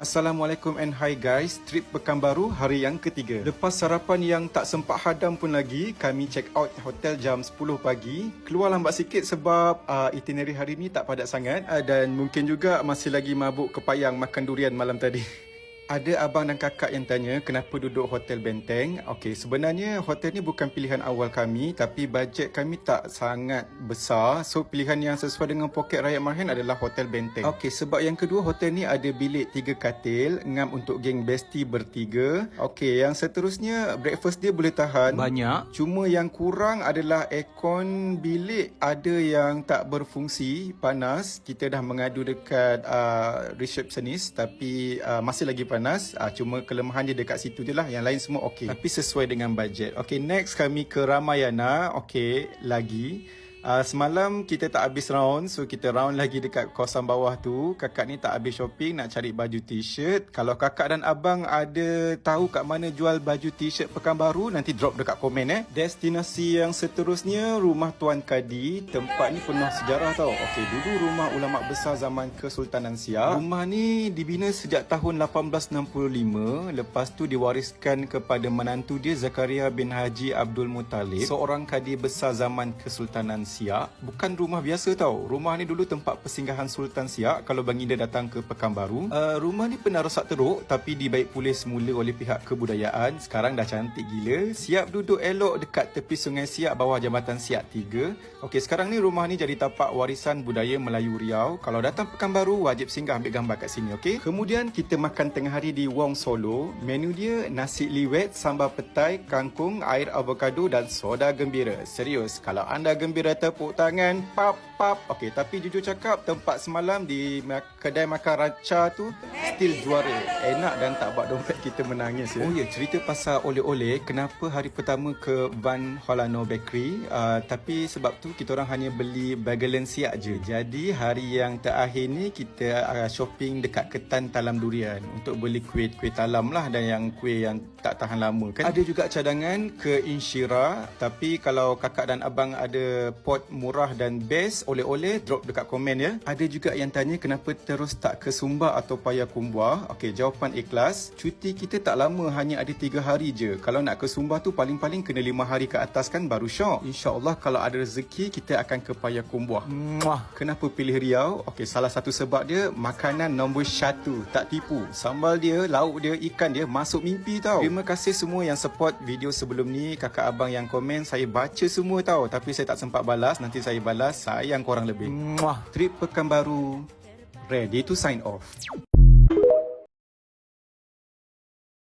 Assalamualaikum and hi guys. Trip Pekanbaru hari yang ketiga. Lepas sarapan yang tak sempat hadam pun lagi, kami check out hotel jam 10 pagi. Keluar lambat sikit sebab uh, itinerary hari ni tak padat sangat uh, dan mungkin juga masih lagi mabuk kepayang makan durian malam tadi. Ada abang dan kakak yang tanya kenapa duduk hotel benteng. Okey, sebenarnya hotel ni bukan pilihan awal kami tapi bajet kami tak sangat besar. So pilihan yang sesuai dengan poket rakyat Marhan adalah hotel benteng. Okey, sebab yang kedua hotel ni ada bilik tiga katil ngam untuk geng bestie bertiga. Okey, yang seterusnya breakfast dia boleh tahan. Banyak. Cuma yang kurang adalah aircon bilik ada yang tak berfungsi panas. Kita dah mengadu dekat uh, receptionist tapi uh, masih lagi panas. Uh, cuma kelemahan dia dekat situ je lah. Yang lain semua okey. Tapi sesuai dengan bajet. Okey, next kami ke Ramayana. Okey, lagi. Uh, semalam kita tak habis round So kita round lagi dekat kawasan bawah tu. Kakak ni tak habis shopping Nak cari baju t-shirt. Kalau kakak dan abang ada tahu kat mana jual baju t-shirt pekan baru Nanti drop dekat komen eh. Destinasi yang seterusnya Rumah Tuan Kadi. Tempat ni penuh sejarah tau. Okey, dulu rumah ulama besar zaman Kesultanan Siak. Rumah ni dibina sejak tahun 1865 Lepas tu diwariskan kepada menantu dia Zakaria bin Haji Abdul Muttalib. Seorang kadi besar zaman Kesultanan Siak. Bukan rumah biasa tau. Rumah ni dulu tempat persinggahan Sultan Siak. Kalau baginda datang ke Pekanbaru uh, Rumah ni pernah rosak teruk Tapi dibaik pulih semula oleh pihak kebudayaan. Sekarang dah cantik gila. Siap duduk elok dekat tepi sungai Siak Bawah Jambatan Siak 3 Okey sekarang ni rumah ni jadi tapak warisan budaya Melayu Riau. Kalau datang Pekanbaru wajib singgah ambil gambar kat sini okey? Kemudian kita makan tengah hari di Wong Solo. Menu dia nasi liwet, sambal petai, kangkung, air avocado dan soda gembira. Serius, kalau anda gembira tepuk tangan pap pap. Okey tapi jujur cakap tempat semalam di kedai makan raca tu still juara enak dan tak buat dompet kita menangis ya. oh ya cerita pasal oleh-oleh kenapa hari pertama ke Van Holano Bakery uh, tapi sebab tu kita orang hanya beli bagelen siap je jadi hari yang terakhir ni kita uh, shopping dekat Ketan Talam Durian untuk beli kuih-kuih talam lah dan yang kuih yang tak tahan lama kan ada juga cadangan ke Inshira tapi kalau kakak dan abang ada pot murah dan best oleh-oleh drop dekat komen ya. Ada juga yang tanya kenapa terus tak ke Sumba atau Payakumbuh. Okey, jawapan ikhlas. Cuti kita tak lama, hanya ada 3 hari je. Kalau nak ke Sumba tu paling-paling kena 5 hari ke atas kan baru syok. InsyaAllah kalau ada rezeki kita akan ke Payakumbuh. Muah. Kenapa pilih Riau? Okey, salah satu sebab dia makanan nombor satu. Tak tipu. Sambal dia, lauk dia, ikan dia masuk mimpi tau. Terima kasih semua yang support video sebelum ni. Kakak abang yang komen, saya baca semua tau. Tapi saya tak sempat balas. Nanti saya balas. Sayang korang lebih. Muah. Trip Pekanbaru. Ready to sign off.